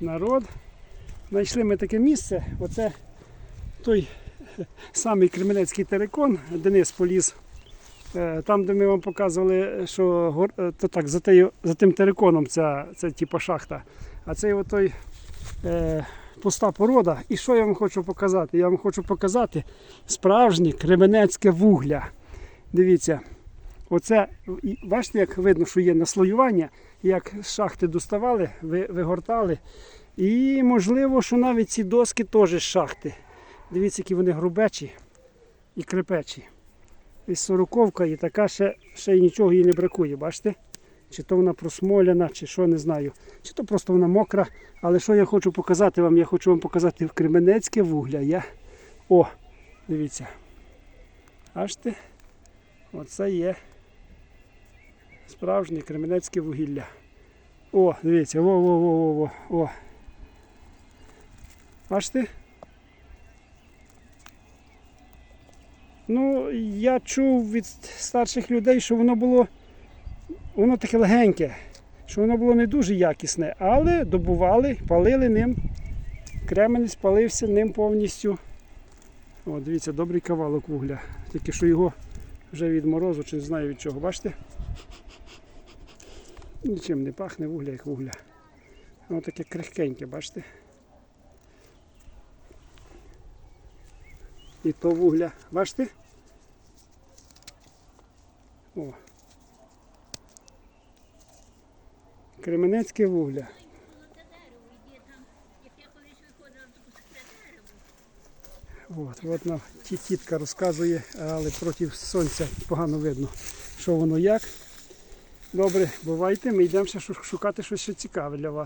народ. Знайшли ми таке місце. Оце той самий Кременецький терикон, Денис поліз. Е, Там, де ми вам показували, що е, то так, за, тею, за тим териконом ця, це типу шахта. А це отой е, пуста порода. І що я вам хочу показати? Я вам хочу показати справжнє кременецьке вугля. Дивіться, оце, бачите, як видно, що є наслоювання, як з шахти доставали, вигортали. І можливо, що навіть ці доски теж з шахти. Дивіться, які вони грубечі і крепечі. І сороковка, і така ще, ще й нічого їй не бракує, бачите? Чи то вона просмоляна, чи що, не знаю. Чи то просто вона мокра. Але що я хочу показати вам? Я хочу вам показати в Кременецьке вугля. Я... О, дивіться. Бачите? Оце є справжнє кременецьке вугілля. О, дивіться, во, во, во, во, во, о. Бачите? Ну, я чув від старших людей, що воно було воно таке легеньке, що воно було не дуже якісне, але добували, палили ним. Кременець палився ним повністю. О, дивіться, добрий кавалок вугля. Тільки що його вже від морозу, чи не знаю від чого, бачите? Нічим не пахне вугля, як вугля. Воно таке крихкеньке, бачите? І то вугля. Бачите? О. Кременецьке вугля. От, от нам тітка розказує, але проти сонця погано видно, що воно як. Добре, бувайте, ми йдемо ще шукати щось цікаве для вас.